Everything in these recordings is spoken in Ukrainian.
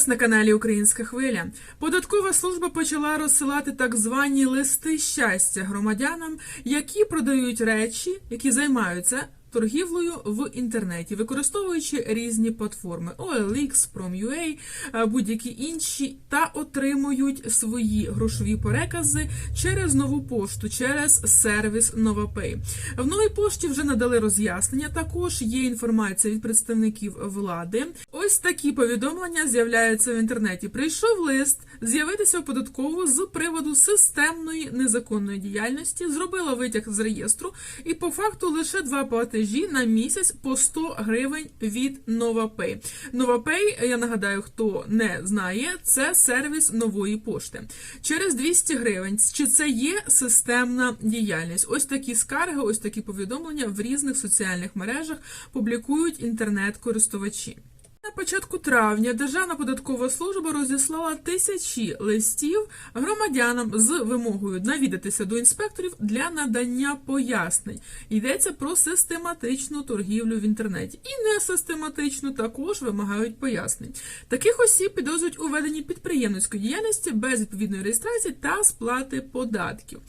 вас на каналі Українська Хвиля. Податкова служба почала розсилати так звані листи щастя громадянам, які продають речі, які займаються торгівлею в інтернеті, використовуючи різні платформи OLX, Prom.ua, е, будь-які інші, та отримують свої грошові перекази через нову пошту, через сервіс NovaPay. В новій пошті вже надали роз'яснення. Також є інформація від представників влади. Ось такі повідомлення з'являються в інтернеті. Прийшов лист з'явитися в податкову з приводу системної незаконної діяльності. Зробила витяг з реєстру, і по факту лише два платежі на місяць по 100 гривень від NovaPay. NovaPay, я нагадаю, хто не знає, це сервіс нової пошти. Через 200 гривень. Чи це є системна діяльність? Ось такі скарги, ось такі повідомлення в різних соціальних мережах публікують інтернет-користувачі. На початку травня Державна податкова служба розіслала тисячі листів громадянам з вимогою навідатися до інспекторів для надання пояснень. Йдеться про систематичну торгівлю в інтернеті. І несистематичну також вимагають пояснень. Таких осіб підозрюють у веденні підприємницької діяльності без відповідної реєстрації та сплати податків.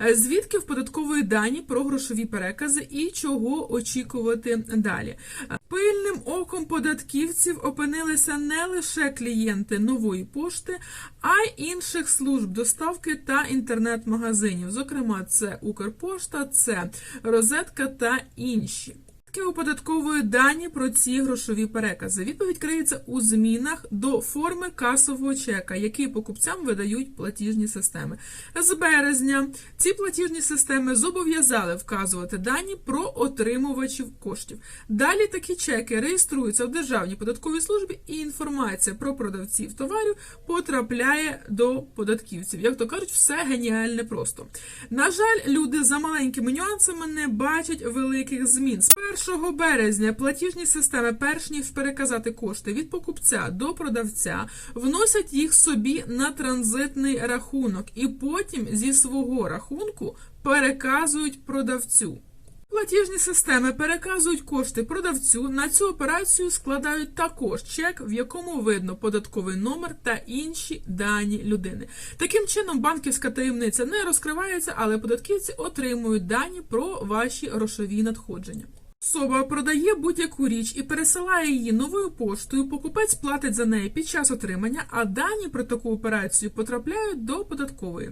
Е, Звідки в податкової дані про грошові перекази і чого очікувати далі? Пильним оком податківців опинилися не лише клієнти нової пошти, а й інших служб доставки та інтернет-магазинів. Зокрема, це Укрпошта, це Розетка та інші. Звідки оподатковують дані про ці грошові перекази. Відповідь криється у змінах до форми касового чека, який покупцям видають платіжні системи. З березня ці платіжні системи зобов'язали вказувати дані про отримувачів коштів. Далі такі чеки реєструються в Державній податковій службі, і інформація про продавців товарів потрапляє до податківців. Як то кажуть, все геніальне просто. На жаль, люди за маленькими нюансами не бачать великих змін. З 1 березня платіжні системи, перш ніж переказати кошти від покупця до продавця, вносять їх собі на транзитний рахунок і потім зі свого рахунку переказують продавцю. Платіжні системи переказують кошти продавцю. На цю операцію складають також чек, в якому видно податковий номер та інші дані людини. Таким чином, банківська таємниця не розкривається, але податківці отримують дані про ваші грошові надходження. Особа продає будь-яку річ і пересилає її новою поштою. Покупець платить за неї під час отримання, а дані про таку операцію потрапляють до податкової.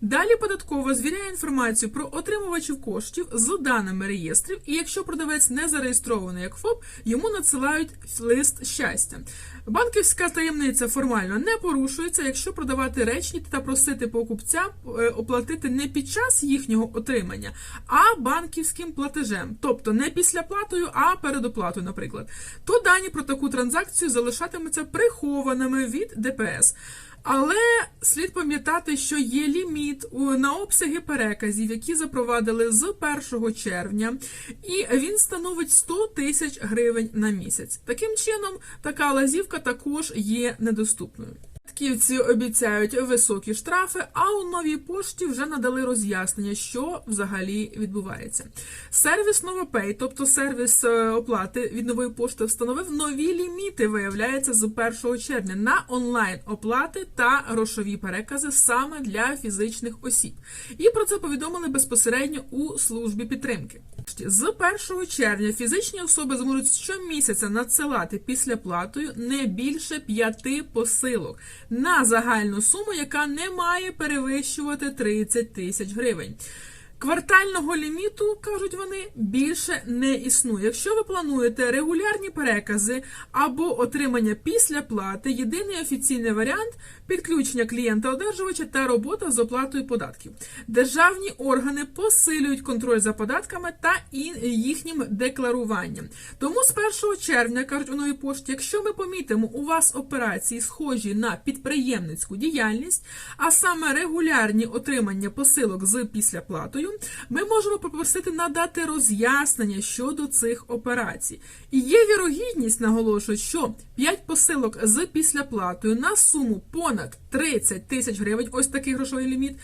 Далі податкова звіряє інформацію про отримувачів коштів з даними реєстрів, і якщо продавець не зареєстрований як ФОП, йому надсилають лист щастя. Банківська таємниця формально не порушується, якщо продавати речі та просити покупця е, оплатити не під час їхнього отримання, а банківським платежем, тобто не після платою, а перед оплатою, наприклад, то дані про таку транзакцію залишатимуться прихованими від ДПС. Але слід пам'ятати, що є ліміт на обсяги переказів, які запровадили з 1 червня, і він становить 100 тисяч гривень на місяць. Таким чином, така лазівка також є недоступною. Податківці обіцяють високі штрафи, а у новій пошті вже надали роз'яснення, що взагалі відбувається. Сервіс NovaPay, тобто сервіс е, оплати від нової пошти, встановив нові ліміти, виявляється, з 1 червня на онлайн оплати та грошові перекази саме для фізичних осіб. І про це повідомили безпосередньо у службі підтримки. З 1 червня фізичні особи зможуть щомісяця надсилати після платою не більше п'яти посилок на загальну суму, яка не має перевищувати 30 тисяч гривень. Квартального ліміту, кажуть вони, більше не існує. Якщо ви плануєте регулярні перекази або отримання після плати, єдиний офіційний варіант підключення клієнта-одержувача та робота з оплатою податків. Державні органи посилюють контроль за податками та їхнім декларуванням. Тому з 1 червня, кажуть у новій пошті, якщо ми помітимо у вас операції, схожі на підприємницьку діяльність, а саме регулярні отримання посилок з післяплатою, ми можемо попросити надати роз'яснення щодо цих операцій. І є вірогідність, наголошують, що 5 посилок з післяплатою на суму понад 30 тисяч гривень, ось такий грошовий ліміт,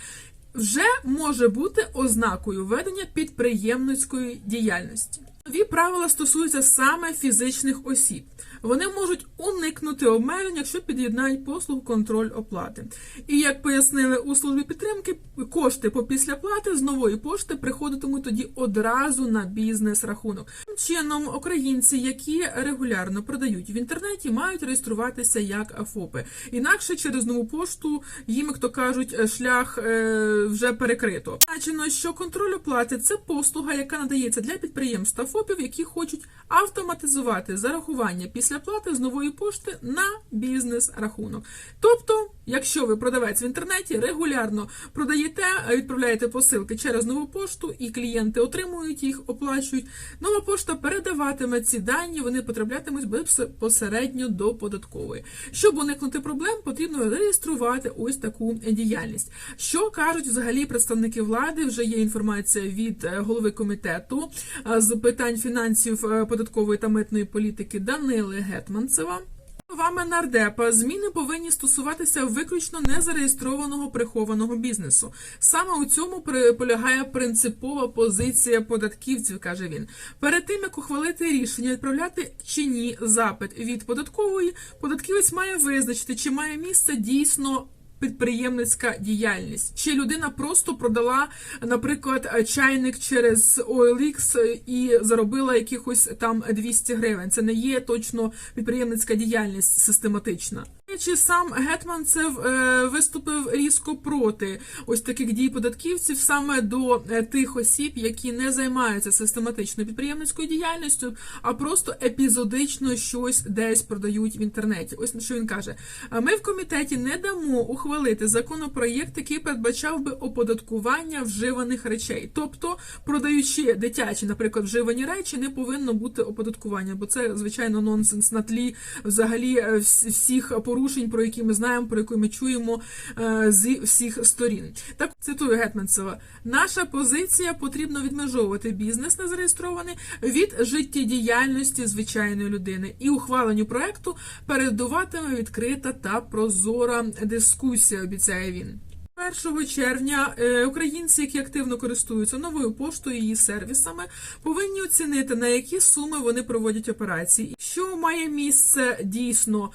вже може бути ознакою ведення підприємницької діяльності. Нові правила стосуються саме фізичних осіб. вони можуть уникнути обмежень, якщо під'єднають послугу контроль оплати. І як пояснили у службі підтримки, кошти по післяплати з нової пошти приходитимуть тоді одразу на бізнес-рахунок. Таким Чином, українці, які регулярно продають в інтернеті, мають реєструватися як ФОПи. Інакше через нову пошту їм, як то кажуть, шлях е, вже перекрито. Значено, що контроль оплати це послуга, яка надається для підприємств та ФОПів, які хочуть автоматизувати зарахування післяплати з нової пошти на бізнес-рахунок. Тобто, якщо ви продавець в інтернеті, регулярно продаєте, відправляєте посилки через нову пошту, і клієнти отримують їх, оплачують. Нова пошта передаватиме ці дані, вони потраплятимуть безпосередньо до податкової. Щоб уникнути проблем, потрібно реєструвати ось таку діяльність. Що кажуть взагалі представники влади? Вже є інформація від е, голови комітету е, з питань фінансів, е, податкової та митної політики Данили Гетманцева. Вами нардепа зміни повинні стосуватися виключно незареєстрованого прихованого бізнесу. Саме у цьому полягає принципова позиція податківців, каже він. Перед тим як ухвалити рішення відправляти чи ні запит від податкової, податківець має визначити, чи має місце дійсно. Підприємницька діяльність. Чи людина просто продала, наприклад, чайник через OLX і заробила якихось там 200 гривень. Це не є точно підприємницька діяльність систематична. Чи сам Гетманцев е, виступив різко проти ось таких дій податківців саме до е, тих осіб, які не займаються систематичною підприємницькою діяльністю, а просто епізодично щось десь продають в інтернеті. Ось що він каже: ми в комітеті не дамо ухвалити законопроєкт, який передбачав би оподаткування вживаних речей. Тобто, продаючи дитячі, наприклад, вживані речі, не повинно бути оподаткування, бо це звичайно нонсенс на тлі взагалі е, всіх порушень, про які ми знаємо, про які ми чуємо е, зі всіх сторін. Так цитую Гетманцева: наша позиція потрібно відмежовувати бізнес незареєстрований від життєдіяльності звичайної людини, і ухваленню проекту передуватиме відкрита та прозора дискусія. Обіцяє він. 1 червня е, українці, які активно користуються новою поштою і її сервісами, повинні оцінити на які суми вони проводять операції. Що має місце дійсно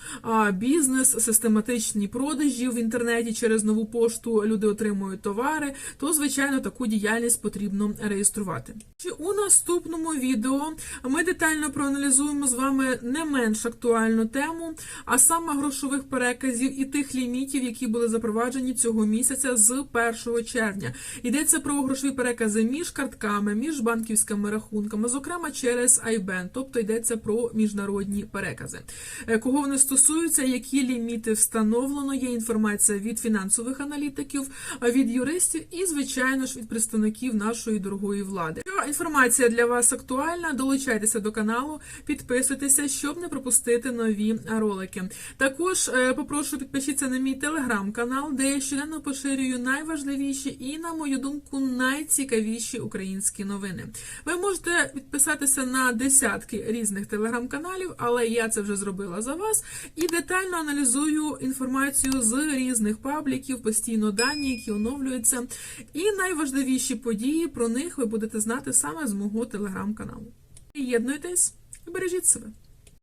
бізнес, систематичні продажі в інтернеті через нову пошту люди отримують товари, то звичайно таку діяльність потрібно реєструвати. Чи у наступному відео ми детально проаналізуємо з вами не менш актуальну тему, а саме грошових переказів і тих лімітів, які були запроваджені цього місяця з 1 червня. Йдеться про грошові перекази між картками, між банківськими рахунками, зокрема через IBAN, тобто йдеться про міжнародні перекази. Е, Кого вони стосуються, які ліміти встановлено, є інформація від фінансових аналітиків, від юристів і, звичайно ж, від представників нашої дорогої влади. Інформація для вас актуальна, долучайтеся до каналу, підписуйтеся, щоб не пропустити нові ролики. Також е, попрошу підпишіться на мій телеграм-канал, де я щоденно поширюю найважливіші і, на мою думку, найцікавіші українські новини. Ви можете підписатися на десятки різних телеграм-каналів, але я це вже зробила за вас і детально аналізую інформацію з різних пабліків, постійно дані, які оновлюються. І найважливіші події про них ви будете знати саме з мого телеграм-каналу. Приєднуйтесь і бережіть себе.